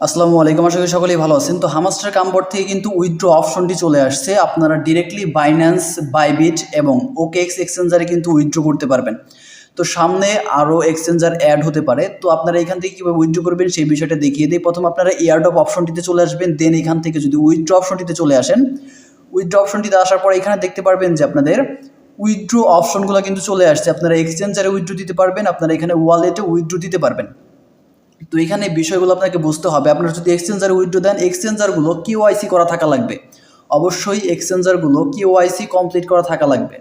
আসসালামু আলাইকুম, আশা করি সকলেই ভালো আছেন। তো হামাস্টার কামবোর্ড থেকে কিন্তু উইথড্র অপশনটি চলে আসছে। আপনারা ডিরেক্টলি বাইন্যান্স বাইবিট এবং ওকে এক্স এক্সচেঞ্জারে কিন্তু উইথড্র করতে পারবেন। তো সামনে আরও এক্সচেঞ্জার অ্যাড হতে পারে। তো আপনারা এখান থেকে কীভাবে উইথড্র করবেন সেই বিষয়টা দেখিয়ে দিই। প্রথম আপনারা এয়ারডপ অপশনটিতে চলে আসবেন দেন এখান থেকে যদি উইথড্র অপশনটিতে চলে আসেন, উইথড্র অপশনটিতে আসার পর এখানে দেখতে পারবেন যে আপনাদের উইথড্র অপশনগুলো কিন্তু চলে আসছে। আপনারা এক্সচেঞ্জারে উইথড্র দিতে পারবেন, আপনারা এখানে ওয়ালেটে উইথড্র দিতে পারবেন। তো এখানে বিষয়গুলো আপনাকে বুঝতে হবে। আপনারা যদি এক্সচেঞ্জার উইথড্র দেন এক্সচেঞ্জারগুলো কিওআইসি করা থাকা লাগবে। অবশ্যই এক্সচেঞ্জারগুলো কিওআইসি কমপ্লিট করা থাকা লাগবে।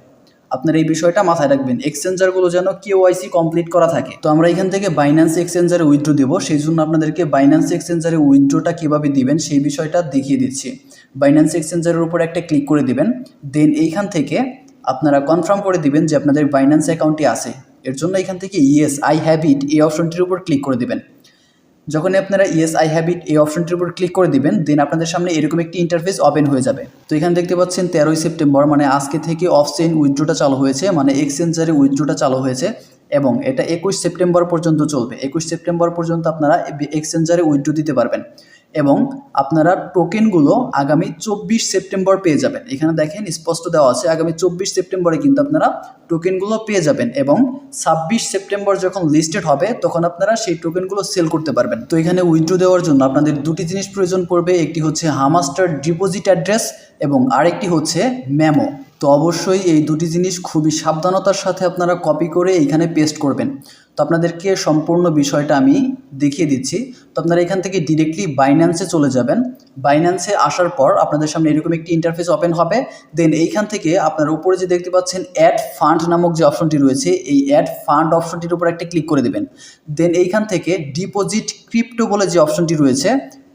আপনার এই বিষয়টা মাথায় রাখবেন এক্সচেঞ্জারগুলো যেন কিওআইসি কমপ্লিট করা থাকে। তো আমরা এখান থেকে বাইন্যান্স এক্সচেঞ্জারে উইথড্র দেবো। সেই জন্য আপনাদেরকে বাইন্যান্স এক্সচেঞ্জারে উইথড্রটা কীভাবে দিবেন সেই বিষয়টা দেখিয়ে দিচ্ছি। বাইন্যান্স এক্সচেঞ্জারের উপর একটা ক্লিক করে দিবেন। দেন এইখান থেকে আপনারা কনফার্ম করে দিবেন যে আপনাদের বাইন্যান্স অ্যাকাউন্টটি আছে। এর জন্য এখান থেকে ইয়েস আই হ্যাভ ইট এই অপশনটির উপর ক্লিক করে দিবেন। যখনই আপনারা ইয়েস আই হ্যাবিট এই অপশনটির উপর ক্লিক করে দিবেন দেন আপনাদের সামনে এরকম একটি ইন্টারফেস ওপেন হয়ে যাবে। তো এখানে দেখতে পাচ্ছেন তেরোই সেপ্টেম্বর মানে আজকে থেকে অফ চেন উইথড্রোটা চালু হয়েছে মানে এক্সচেঞ্জারে উইথড্রোটা চালু হয়েছে, এবং এটা একুশ সেপ্টেম্বর পর্যন্ত চলবে। একুশ সেপ্টেম্বর পর্যন্ত আপনারা এক্সচেঞ্জারে উইথড্রো দিতে পারবেন। এবং আপনারা টোকেনগুলো আগামী চব্বিশ সেপ্টেম্বর পেয়ে যাবেন। এখানে দেখেন স্পষ্ট দেওয়া আছে, আগামী চব্বিশ সেপ্টেম্বরে কিন্তু আপনারা টোকেনগুলো পেয়ে যাবেন এবং ছাব্বিশ সেপ্টেম্বর যখন লিস্টেড হবে, তখন আপনারা সেই টোকেনগুলো সেল করতে পারবেন। তো এখানে উইথড্র দেওয়ার জন্য আপনাদের দুটি জিনিস প্রয়োজন পড়বে, একটি হচ্ছে হামাস্টার ডিপোজিট অ্যাড্রেস এবং আরেকটি হচ্ছে মেমো তো অবশ্যই এই দুটি জিনিস খুবই সাবধানতার সাথে আপনারা কপি করে এইখানে পেস্ট করবেন। তো আপনাদেরকে সম্পূর্ণ বিষয়টা আমি দেখিয়ে দিচ্ছি। তো আপনারা এখান থেকে ডিরেক্টলি বাইন্যান্সে চলে যাবেন। বাইন্যান্সে আসার পর আপনাদের সামনে এরকম একটি ইন্টারফেস ওপেন হবে। দেন এইখান থেকে আপনার উপরে যে দেখতে পাচ্ছেন অ্যাড ফান্ড নামক যে অপশনটি রয়েছে, এই অ্যাড ফান্ড অপশনটির উপর একটা ক্লিক করে দেবেন। দেন এইখান থেকে ডিপোজিট ক্রিপ্টো বলে যে অপশনটি রয়েছে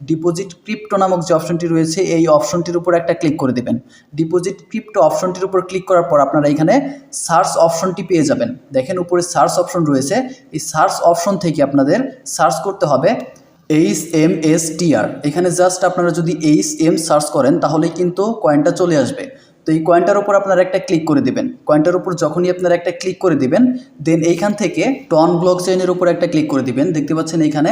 ডিপোজিট ক্রিপ্টো নামক যে অপশনটি রয়েছে, এই অপশনটির উপর একটা ক্লিক করে দেবেন। ডিপোজিট ক্রিপ্টো অপশনটির উপর ক্লিক করার পর আপনারা এখানে সার্চ অপশনটি পেয়ে যাবেন। দেখেন উপরে সার্চ অপশন রয়েছে। এই সার্চ অপশন থেকে আপনাদের সার্চ করতে হবে H M S T R এখানে জাস্ট আপনারা যদি এইচ এম সার্চ করেন তাহলে কিন্তু কয়েনটা চলে আসবে। তো এই কয়েনটার উপর আপনারা একটা ক্লিক করে দিবেন। কয়েনটার উপর যখনই আপনারা একটা ক্লিক করে দিবেন দেন এইখান থেকে টন ব্লক চেইনের উপর একটা ক্লিক করে দিবেন। দেখতে পাচ্ছেন এখানে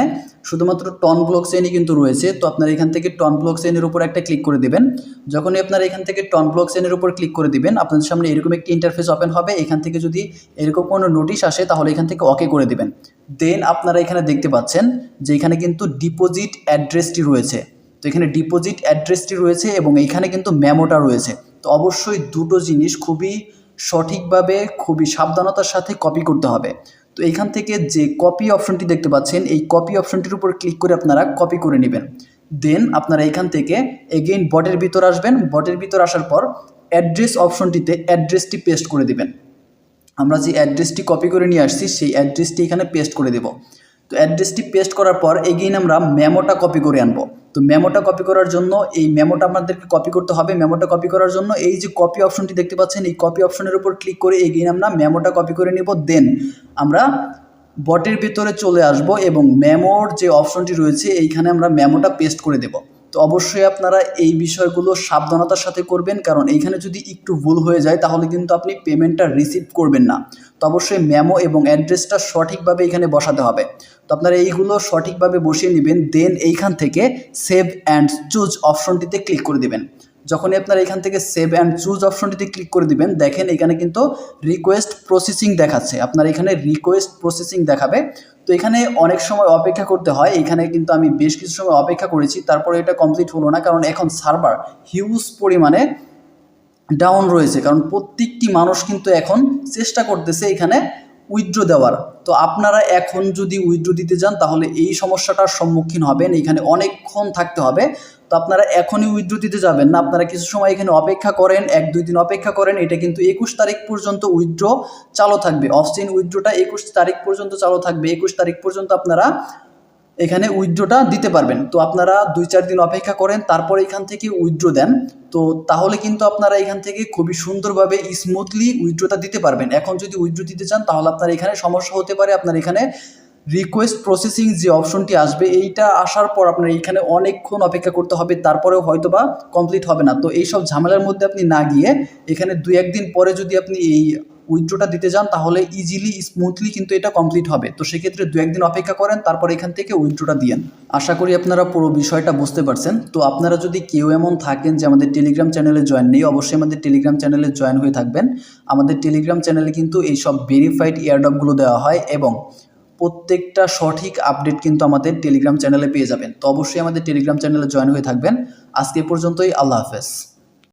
শুধুমাত্র টন ব্লক চেইনই কিন্তু রয়েছে, তো আপনারা এখান থেকে টন ব্লক চেইনের উপর একটা ক্লিক করে দিবেন। যখনই আপনারা এখান থেকে টন ব্লক চেইনের উপর ক্লিক করে দিবেন, আপনাদের সামনে এরকম একটি ইন্টারফেস ওপেন হবে। এখান থেকে যদি এরকম কোনো নোটিশ আসে, তাহলে এখান থেকে ওকে করে দিবেন। দেন আপনারা এখানে দেখতে পাচ্ছেন যে এখানে কিন্তু ডিপোজিট অ্যাড্রেসটি রয়েছে। তো এখানে ডিপোজিট অ্যাড্রেসটি রয়েছে এবং এইখানে কিন্তু মেমোটা রয়েছে। তো অবশ্যই দুটো জিনিস খুবই সঠিকভাবে, খুবই সাবধানতার সাথে কপি করতে হবে। তো এইখান থেকে যে কপি অপশনটি দেখতে পাচ্ছেন, এই কপি অপশনটির উপর ক্লিক করে আপনারা কপি করে নেবেন। দেন আপনারা এখান থেকে এগেইন বটের ভিতর আসবেন। বটের ভিতর আসার পর অ্যাড্রেস অপশনটিতে অ্যাড্রেসটি পেস্ট করে দিবেন। আমরা যে অ্যাড্রেসটি কপি করে নিয়ে আসছি, সেই অ্যাড্রেসটি এখানে পেস্ট করে দেব। তো অ্যাড্রেসটি পেস্ট করার পর এগেইন আমরা মেমোটা কপি করে আনব। তো মেমোটা কপি করার জন্য এই মেমোটা আমাদেরকে কপি করতে হবে। মেমোটা কপি করার জন্য এই যে কপি অপশনটি দেখতে পাচ্ছেন, এই কপি অপশনের উপর ক্লিক করে এগেইন আমরা মেমোটা কপি করে নেব দেন আমরা বটের ভিতরে চলে আসব এবং মেমোর যে অপশনটি রয়েছে, এইখানে আমরা মেমোটা পেস্ট করে দেব। তো অবশ্যই আপনারা এই বিষয়গুলো সাবধানতার সাথে করবেন, কারণ এইখানে যদি একটু ভুল হয়ে যায়, তাহলে কিন্তু আপনি পেমেন্টটা রিসিভ করবেন না। তো অবশ্যই মেমো এবং অ্যাড্রেসটা সঠিকভাবে এখানে বসাতে হবে। তো আপনারা এইগুলো সঠিকভাবে বসিয়ে নেবেন দেন এইখান থেকে সেভ অ্যান্ড চুজ অপশনটিতে ক্লিক করে দেবেন। যখনই আপনারা এখান থেকে সেভ অ্যান্ড চুজ অপশনটিতে ক্লিক করে দিবেন, দেখেন এখানে কিন্তু রিকোয়েস্ট প্রসেসিং দেখাচ্ছে। আপনার এখানে রিকোয়েস্ট প্রসেসিং দেখাবে। তো এখানে অনেক সময় অপেক্ষা করতে হয়। এখানে কিন্তু আমি বেশ কিছু সময় অপেক্ষা করেছি। তারপরে এটা কমপ্লিট হলো না, কারণ এখন সার্ভার হিউজ পরিমাণে ডাউন রয়েছে, কারণ প্রত্যেকটি মানুষ কিন্তু এখন চেষ্টা করতেছে এখানে উইথড্র দেওয়ার। তো আপনারা এখন যদি উইথড্র দিতে যান, তাহলে এই সমস্যাটার সম্মুখীন হবেন। এখানে অনেকক্ষণ থাকতে হবে। তো আপনারা এখনই উইথড্র দিতে যাবেন না। আপনারা কিছু সময় এখানে অপেক্ষা করেন, এক, দুই দিন অপেক্ষা করেন, এটা কিন্তু একুশ তারিখ পর্যন্ত উইথড্র চালু থাকবে। অফসিন উইথড্রটা একুশ তারিখ পর্যন্ত চালু থাকবে। একুশ তারিখ পর্যন্ত আপনারা এখানে উইথড্রটা দিতে পারবেন। তো আপনারা দুই চার দিন অপেক্ষা করেন, তারপর এখান থেকে উইথড্র দেন। তো তাহলে কিন্তু আপনারা এখান থেকে খুবই সুন্দরভাবে স্মুথলি উইথড্রটা দিতে পারবেন। এখন যদি উইথড্র দিতে চান, তাহলে আপনার এখানে সমস্যা হতে পারে। আপনার এখানে রিকোয়েস্ট প্রসেসিং যে অপশনটি আসবে, এইটা আসার পর আপনার এইখানে অনেকক্ষণ অপেক্ষা করতে হবে। তারপরেও হয়তো বা কমপ্লিট হবে না। তো এই সব ঝামেলার মধ্যে আপনি না গিয়ে এখানে দুই একদিন পরে যদি আপনি এই উইথড্রোটা দিতে যান, তাহলে ইজিলি স্মুথলি কিন্তু এটা কমপ্লিট হবে। তো সেক্ষেত্রে দু একদিন অপেক্ষা করেন, তারপর এখান থেকে উইথড্রোটা দিয়েন। আশা করি আপনারা পুরো বিষয়টা বুঝতে পারছেন। তো আপনারা যদি কেউ এমন থাকেন যে আমাদের টেলিগ্রাম চ্যানেলে জয়েন নেই, অবশ্যই আমাদের টেলিগ্রাম চ্যানেলে জয়েন হয়ে থাকবেন। আমাদের টেলিগ্রাম চ্যানেলে কিন্তু এই সব ভেরিফাইড এয়ারডপগুলো দেওয়া হয় এবং প্রত্যেকটা সঠিক আপডেট কিন্তু আমাদের টেলিগ্রাম চ্যানেলে পেয়ে যাবেন। তো অবশ্যই আমাদের টেলিগ্রাম চ্যানেলে জয়েন হয়ে থাকবেন। আজকে পর্যন্তই, আল্লাহ হাফেজ।